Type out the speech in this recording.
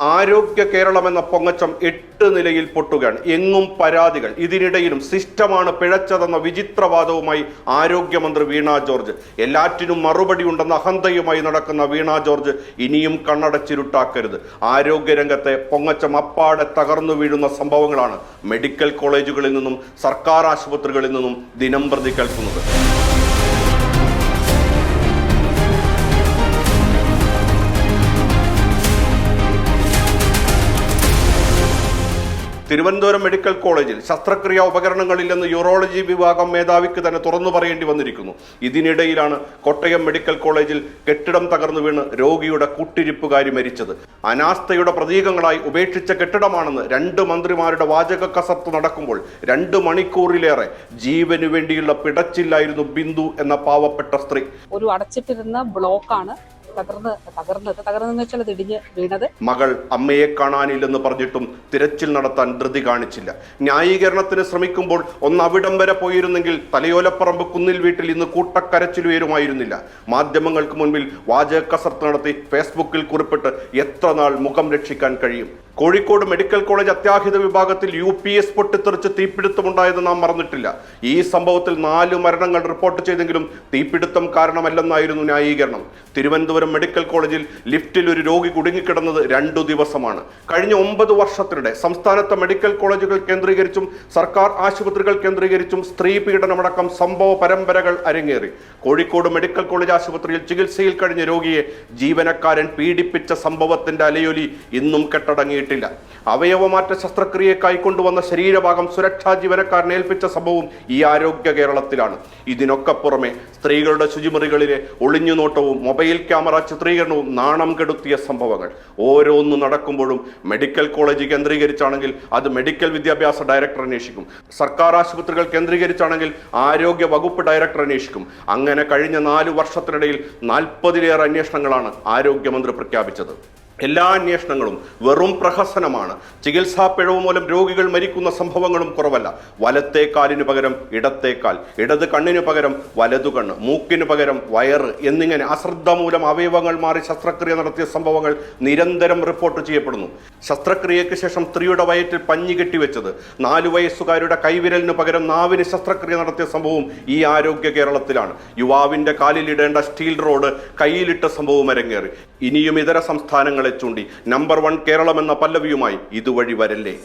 ആരോഗ്യ കേരളം എന്ന പൊങ്ങച്ചം എട്ട് നിലയിൽ പൊട്ടുകയാണ്. എങ്ങും പരാതികൾ. ഇതിനിടയിലും സിസ്റ്റമാണ് പിഴച്ചതെന്ന വിചിത്രവാദവുമായി ആരോഗ്യമന്ത്രി വീണ ജോർജ്. എല്ലാറ്റിനും മറുപടി ഉണ്ടെന്ന അഹന്തയുമായി നടക്കുന്ന വീണ ജോർജ് ഇനിയും കണ്ണടച്ചിരുട്ടാക്കരുത്. ആരോഗ്യരംഗത്തെ പൊങ്ങച്ചം അപ്പാടെ തകർന്നു വീഴുന്ന സംഭവങ്ങളാണ് മെഡിക്കൽ കോളേജുകളിൽ നിന്നും സർക്കാർ ആശുപത്രികളിൽ നിന്നും ദിനം പ്രതി കേൾക്കുന്നത്. തിരുവനന്തപുരം മെഡിക്കൽ കോളേജിൽ ശസ്ത്രക്രിയാ ഉപകരണങ്ങളില്ലെന്ന് യൂറോളജി വിഭാഗം മേധാവിക്ക് തന്നെ തുറന്നു പറയേണ്ടി വന്നിരിക്കുന്നു. ഇതിനിടയിലാണ് കോട്ടയം മെഡിക്കൽ കോളേജിൽ കെട്ടിടം തകർന്നു വീണ് രോഗിയുടെ കൂട്ടിരിപ്പുകാരി മരിച്ചത്. അനാസ്ഥയുടെ പ്രതീകങ്ങളായി ഉപേക്ഷിച്ച കെട്ടിടമാണെന്ന് രണ്ട് മന്ത്രിമാരുടെ വാചക കസർത്ത് നടക്കുമ്പോൾ രണ്ട് മണിക്കൂറിലേറെ ജീവനു വേണ്ടിയുള്ള പിടച്ചില്ലായിരുന്നു ബിന്ദു എന്ന പാവപ്പെട്ട സ്ത്രീ. ഒരു അടച്ചിട്ടിരുന്ന ബ്ലോക്കാണ് തകർന്ന് തകർന്നത് തകർന്നെന്ന് വെച്ചാൽ അത് ഇടിഞ്ഞ് വീണത്. മകൾ അമ്മയെ കാണാനില്ലെന്ന് പറഞ്ഞിട്ടും തിരച്ചിൽ നടത്താൻ ധൃതി കാണിച്ചില്ല. ന്യായീകരണത്തിന് ശ്രമിക്കുമ്പോൾ ഒന്ന് അവിടം വരെ പോയിരുന്നെങ്കിൽ തലയോലപ്പറമ്പ് കുന്നിൽ വീട്ടിൽ ഇന്ന് കൂട്ടക്കരച്ചിലുയരുമായിരുന്നില്ല. മാധ്യമങ്ങൾക്ക് മുൻപിൽ വാചക കസർത്ത് നടത്തി ഫേസ്ബുക്കിൽ കുറിപ്പിട്ട് എത്ര നാൾ മുഖം രക്ഷിക്കാൻ കഴിയും? കോഴിക്കോട് മെഡിക്കൽ കോളേജ് അത്യാഹിത വിഭാഗത്തിൽ യു പി എസ് പൊട്ടിത്തെറിച്ച് തീപിടുത്തമുണ്ടായത് നാം മറന്നിട്ടില്ല. ഈ സംഭവത്തിൽ നാല് മരണങ്ങൾ റിപ്പോർട്ട് ചെയ്തെങ്കിലും തീപിടുത്തം കാരണമല്ലെന്നായിരുന്നു ന്യായീകരണം. തിരുവനന്തപുരം മെഡിക്കൽ കോളേജിൽ ലിഫ്റ്റിൽ ഒരു രോഗി കുടുങ്ങിക്കിടന്നത് രണ്ടു ദിവസമാണ്. കഴിഞ്ഞ ഒമ്പത് വർഷത്തിനിടെ സംസ്ഥാനത്തെ മെഡിക്കൽ കോളേജുകൾ കേന്ദ്രീകരിച്ചും സർക്കാർ ആശുപത്രികൾ കേന്ദ്രീകരിച്ചും സ്ത്രീ പീഡനമടക്കം സംഭവ പരമ്പരകൾ അരങ്ങേറി. കോഴിക്കോട് മെഡിക്കൽ കോളേജ് ആശുപത്രിയിൽ ചികിത്സയിൽ കഴിഞ്ഞ രോഗിയെ ജീവനക്കാരൻ പീഡിപ്പിച്ച സംഭവത്തിന്റെ അലയൊലി ഇന്നും കെട്ടടങ്ങിയിട്ടില്ല അവയവമാറ്റ ശസ്ത്രക്രിയ കൈക്കൊണ്ടുവന്ന ശരീരഭാഗം സുരക്ഷാ ജീവനക്കാരനെ ഏൽപ്പിച്ച സംഭവം ഈ ആരോഗ്യ കേരളത്തിലാണ്. ഇതിനൊക്കെ പുറമെ സ്ത്രീകളുടെ ശുചിമുറികളിലെ ഒളിഞ്ഞുനോട്ടവും മൊബൈൽ ക്യാമറ ചിത്രീകരണവും നാണം കെടുത്തിയ സംഭവങ്ങൾ. ഓരോന്നും നടക്കുമ്പോഴും മെഡിക്കൽ കോളേജ് കേന്ദ്രീകരിച്ചാണെങ്കിൽ അത് മെഡിക്കൽ വിദ്യാഭ്യാസ ഡയറക്ടർ അന്വേഷിക്കും. സർക്കാർ ആശുപത്രികൾ കേന്ദ്രീകരിച്ചാണെങ്കിൽ ആരോഗ്യ വകുപ്പ് ഡയറക്ടർ അന്വേഷിക്കും. അങ്ങനെ കഴിഞ്ഞ നാല് വർഷത്തിനിടയിൽ നാൽപ്പതിലേറെ അന്വേഷണങ്ങളാണ് ആരോഗ്യമന്ത്രി പ്രഖ്യാപിച്ചത്. എല്ലാ അന്വേഷണങ്ങളും വെറും പ്രഹസനമാണ്. ചികിത്സാ പിഴവ് മൂലം രോഗികൾ മരിക്കുന്ന സംഭവങ്ങളും കുറവല്ല. വലത്തേക്കാലിനു കാലിന് പകരം ഇടത്തേക്കാൽ കാൽ ഇടത് കണ്ണിനു പകരം വലതു കണ്ണ് മൂക്കിനു പകരം വയറ് എന്നിങ്ങനെ അശ്രദ്ധ മൂലം അവയവങ്ങൾ മാറി ശസ്ത്രക്രിയ നടത്തിയ സംഭവങ്ങൾ നിരന്തരം റിപ്പോർട്ട് ചെയ്യപ്പെടുന്നു. ശസ്ത്രക്രിയയ്ക്ക് ശേഷം സ്ത്രീയുടെ വയറ്റിൽ പഞ്ഞി കെട്ടിവെച്ചത് നാലു വയസ്സുകാരുടെ കൈവിരലിനു പകരം നാവിന് ശസ്ത്രക്രിയ നടത്തിയ സംഭവം ഈ ആരോഗ്യ കേരളത്തിലാണ്. യുവാവിന്റെ കാലിലിടേണ്ട സ്റ്റീൽ റോഡ് കയ്യിലിട്ട സംഭവം അരങ്ങേറി. ഇനിയും ഇതര സംസ്ഥാനങ്ങളെ ചൂണ്ടി. നമ്പർ വൺ കേരളം എന്ന പല്ലവിയുമായി ഇതുവഴി വരല്ലേ?